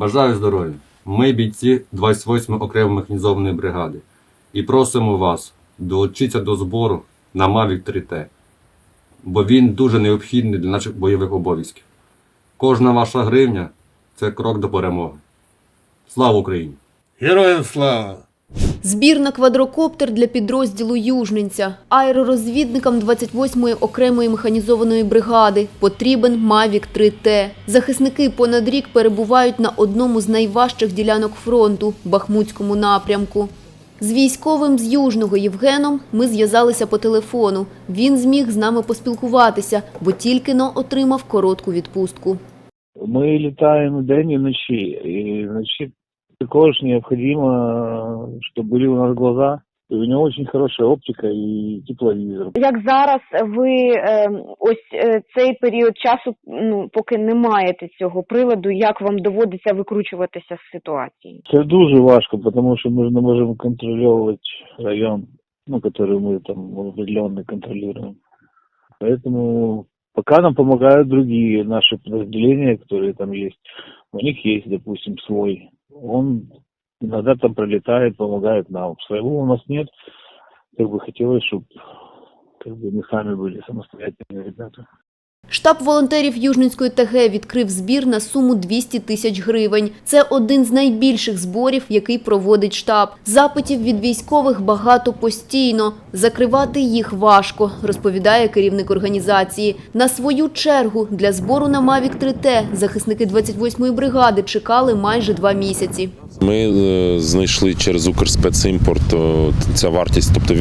Бажаю здоров'я. Ми бійці 28 ї окремої механізованої бригади і просимо вас долучитися до збору на Mavic 3T, бо він дуже необхідний для наших бойових обов'язків. Кожна ваша гривня це крок до перемоги. Слава Україні! Героям слава! Збір на квадрокоптер для підрозділу Южниця. Аеророзвідникам 28-ї окремої механізованої бригади потрібен Mavic 3T. Захисники понад рік перебувають на одному з найважчих ділянок фронту – Бахмутському напрямку. З військовим з Южного Євгеном ми зв'язалися по телефону. Він зміг з нами поспілкуватися, бо тільки но отримав коротку відпустку. Мы летаем день и ночи. И ночи також необходимо, чтобы были у нас глаза. И у него очень хорошая оптика и тепловизор. Як зараз ви е, ось е, цей період часу, ну поки не маєте цього приладу, як вам доводиться викручуватися з ситуації? Це дуже важко, потому что мы же не можем контролировать район, ну, который мы там определенно контролируем. Поэтому пока нам помогают другие наши подразделения, которые там есть. У них есть, допустим, свой. Он иногда там пролетает, помогает нам. Своего у нас нет. Как бы хотелось, чтобы как бы мы сами были самостоятельные ребята. Штаб волонтерів Южницької ТГ відкрив збір на суму 200 тисяч гривень. Це один з найбільших зборів, який проводить штаб. Запитів від військових багато постійно. Закривати їх важко, розповідає керівник організації. На свою чергу для збору на Mavic 3T захисники 28-ї бригади чекали майже два місяці. Ми е, знайшли через Укрспецімпорт ця вартість, тобто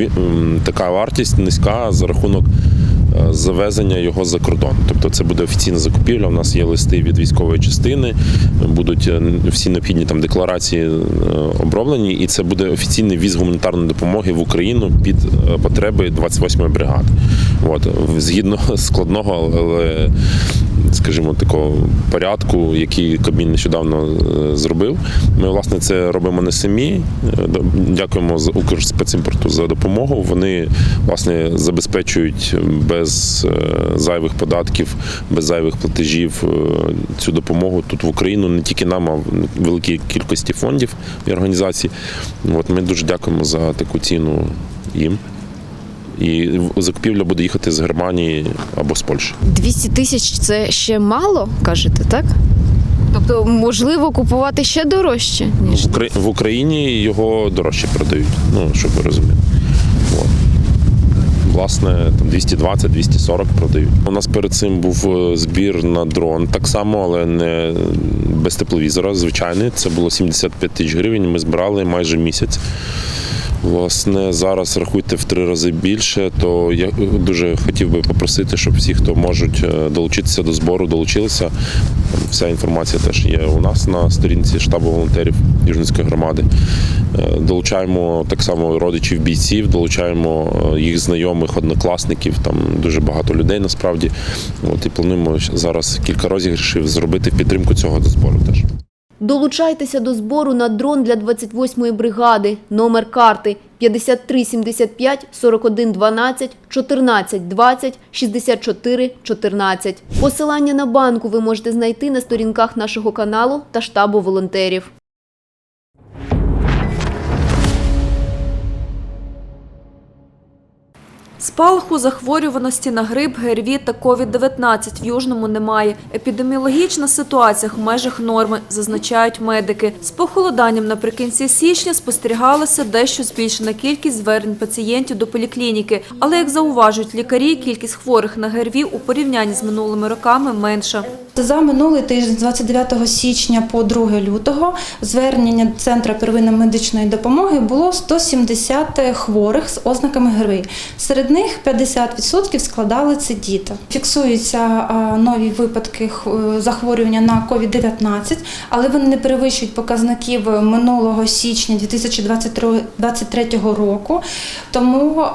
така вартість низька за рахунок е, завезення його за кордон. Тобто це буде офіційна закупівля. У нас є листи від військової частини, будуть е, всі необхідні там декларації оброблені, і це буде офіційний віз гуманітарної допомоги в Україну під потреби 28-ї бригади. От згідно складного, але скажімо, такого порядку, який Кабмін нещодавно е, зробив. Ми власне це робимо не самі. Е, Дякуємо з Укрспецімпорту за допомогу. Вони власне забезпечують без е, зайвих податків, без зайвих платежів цю допомогу тут в Україну не тільки нам, а великій кількості фондів і організацій. От ми дуже дякуємо за таку ціну їм. І закупівля буде їхати з Германії або з Польщі. 200 тисяч це ще мало, кажете, так? Тобто, можливо, купувати ще дорожче, ніж В, Украї- в Україні його дорожче продають, ну, щоб ви розуміли. От. Власне, там 220-240 продають. У нас перед цим був е, збір на дрон, так само, але не без тепловізора. Звичайний. Це було 75 тисяч гривень. Ми збирали майже місяць. Власне, зараз рахуйте в три рази більше, то я дуже хотів би попросити, щоб всі, хто можуть е, долучитися до збору, долучилися. Вся інформація теж є у нас на сторінці штабу волонтерів Южницької громади. Е, Долучаємо так само родичів бійців, долучаємо е, їх знайомих, однокласників. Там дуже багато людей насправді. От і плануємо зараз кілька розіграшів зробити в підтримку цього збору теж. Долучайтеся до збору на дрон для 28-ї бригади. Номер карти 5375 41 12 14 20 64 14. Посилання на банку ви можете знайти на сторінках нашого каналу та штабу волонтерів. Спалаху захворюваності на грип, ГРВІ та COVID-19 в Южному немає. Епідеміологічна ситуація в межах норми, зазначають медики. З похолоданням наприкінці січня спостерігалася дещо збільшена кількість звернень пацієнтів до поліклініки. Але, як зауважують лікарі, кількість хворих на ГРВІ у порівнянні з минулими роками менша. За минулий тиждень, з 29 січня по 2 лютого, звернення Центру первинної медичної допомоги було 170 хворих з ознаками ГРВІ. Серед них 50% складали це діти. Фіксуються нові випадки захворювання на COVID-19, але вони не перевищують показників минулого січня 2023 року. Тому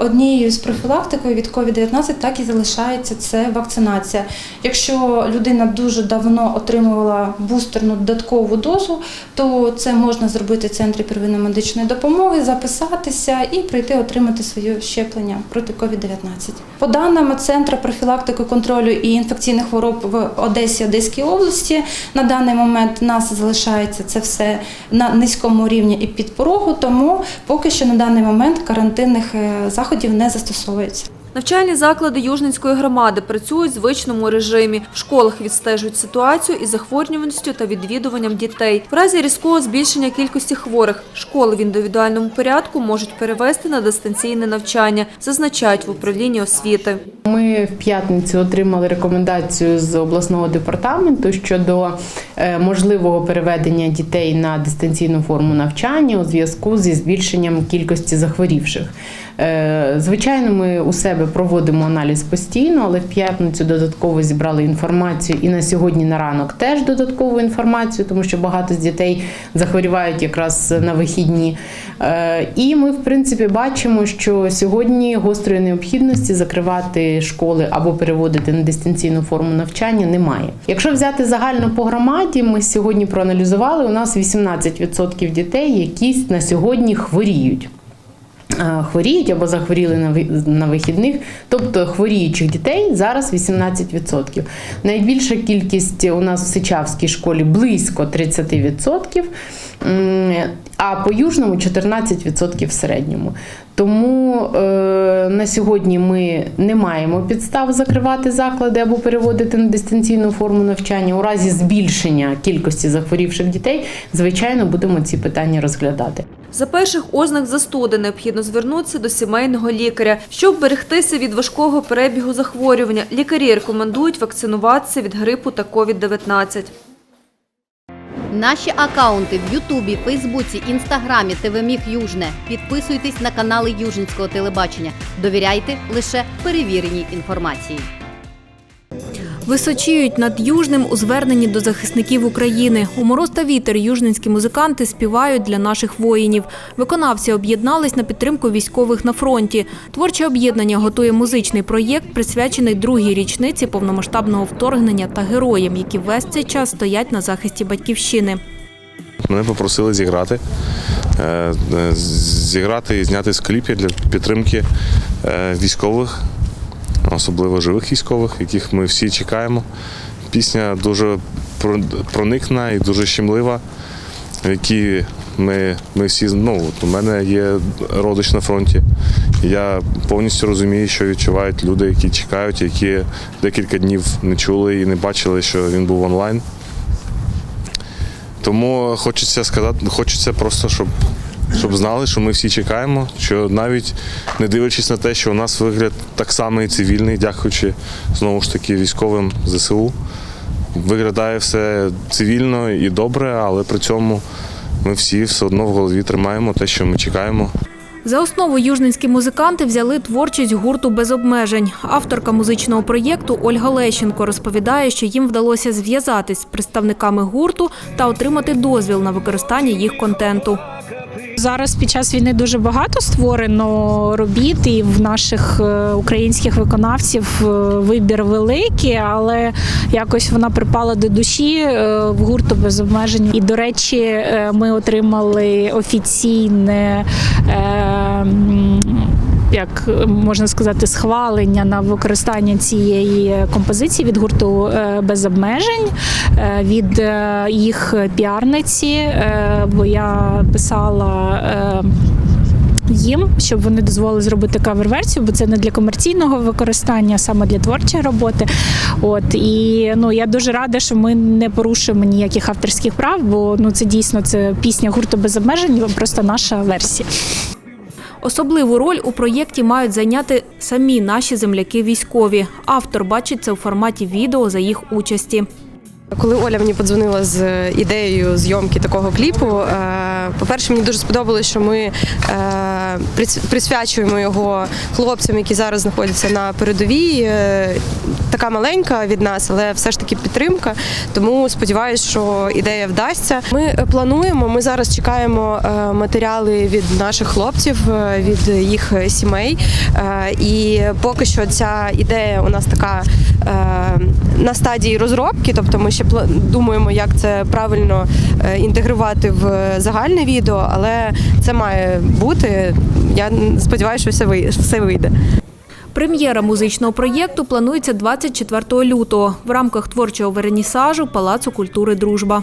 однією з профілактикою від COVID-19 так і залишається це вакцинація. Якщо людина людина дуже давно отримувала бустерну додаткову дозу, то це можна зробити в центрі первинної медичної допомоги, записатися і прийти отримати своє щеплення проти COVID-19. По даним Центру профілактики контролю і інфекційних хвороб в Одесі, Одеській області, на даний момент нас залишається це все на низькому рівні і під порогу, тому поки що на даний момент карантинних е, заходів не застосовується. Навчальні заклади Южненської громади працюють в звичному режимі. В школах відстежують ситуацію із захворюваністю та відвідуванням дітей. В разі різкого збільшення кількості хворих школи в індивідуальному порядку можуть перевести на дистанційне навчання, зазначають в управлінні освіти. Ми в п'ятницю отримали рекомендацію з обласного департаменту щодо е, можливого переведення дітей на дистанційну форму навчання у зв'язку зі збільшенням кількості захворівших. Е, Звичайно, ми у себе проводимо аналіз постійно, але в п'ятницю додатково зібрали інформацію і на сьогодні на ранок теж додаткову інформацію, тому що багато з дітей захворівають якраз на вихідні. Е, І ми, в принципі, бачимо, що сьогодні гострої необхідності закривати школи або переводити на дистанційну форму навчання немає. Якщо взяти загально по громаді, ми сьогодні проаналізували. У нас 18% дітей, які на сьогодні хворіють. Е, Хворіють або захворіли на ви- вихідних, тобто хворіючих дітей зараз 18%. Найбільша кількість у нас в Сичавській школі близько 30%, м, а по Южному 14% в середньому. Тому е, на сьогодні ми не маємо підстав закривати заклади або переводити на дистанційну форму навчання. У разі збільшення кількості захворівших дітей, звичайно, будемо ці питання розглядати. За перших ознак застуди необхідно звернутися до сімейного лікаря. Щоб берегтися від важкого перебігу захворювання, лікарі рекомендують вакцинуватися від грипу та COVID-19. Наші акаунти в Ютубі, Фейсбуці, Інстаграмі, ТВ Міг Южне. Підписуйтесь на канали Южинського телебачення. Довіряйте лише перевіреній інформації. Височіють над Южним у зверненні до захисників України. У мороз та вітер южненські музиканти співають для наших воїнів. Виконавці об'єднались на підтримку військових на фронті. Творче об'єднання готує музичний проєкт, присвячений другій річниці повномасштабного вторгнення та героям, які весь цей час стоять на захисті батьківщини. Мене попросили зіграти, е, зіграти і зняти з кліпів для підтримки е, військових, особливо живих військових, яких ми всі чекаємо. Пісня дуже проникна і дуже щемлива, в якій ми, ми всі ну, от у мене є родич на фронті. Я повністю розумію, що відчувають люди, які чекають, які декілька днів не чули і не бачили, що він був онлайн. Тому хочеться сказати, хочеться просто, щоб, щоб знали, що ми всі чекаємо, що навіть не дивлячись на те, що у нас вигляд так само і цивільний, дякуючи знову ж таки військовим ЗСУ. Виглядає все цивільно і добре, але при цьому ми всі все одно в голові тримаємо те, що ми чекаємо. За основу южненські музиканти взяли творчість гурту без обмежень. Авторка музичного проєкту Ольга Лещенко розповідає, що їм вдалося зв'язатись з представниками гурту та отримати дозвіл на використання їх контенту. Зараз під час війни дуже багато створено робіт, і в наших е, українських виконавців е, вибір великий, але якось вона припала до душі е, в гурту без обмежень. І, до речі, ми отримали офіційне. Як можна сказати, схвалення на використання цієї композиції від гурту е, без обмежень е, від е, їх піарниці, бо я писала. Їм, щоб вони дозволили зробити кавер-версію, бо це не для комерційного використання, а саме для творчої роботи. От і ну я дуже рада, що ми не порушуємо ніяких авторських прав, бо ну це дійсно це пісня гурту без обмежень, просто наша версія. Особливу роль у проєкті мають зайняти самі наші земляки військові. Автор бачить це у форматі відео за їх участі. Коли Оля мені подзвонила з ідеєю зйомки такого кліпу, е, по-перше, мені дуже сподобалось, що ми е, присвячуємо його хлопцям, які зараз знаходяться на передовій. Е, Така маленька від нас, але все ж таки підтримка. Тому сподіваюся, що ідея вдасться. Ми плануємо. Ми зараз чекаємо е, матеріали від наших хлопців, е, від їх сімей. Е, І поки що ця ідея у нас така на стадії розробки, тобто ми ще пла- думаємо, як це правильно е, інтегрувати в загальне відео, але це має бути. Я сподіваюся, що все вийде. Прем'єра музичного проєкту планується 24 лютого в рамках творчого вернісажу Палацу культури Дружба.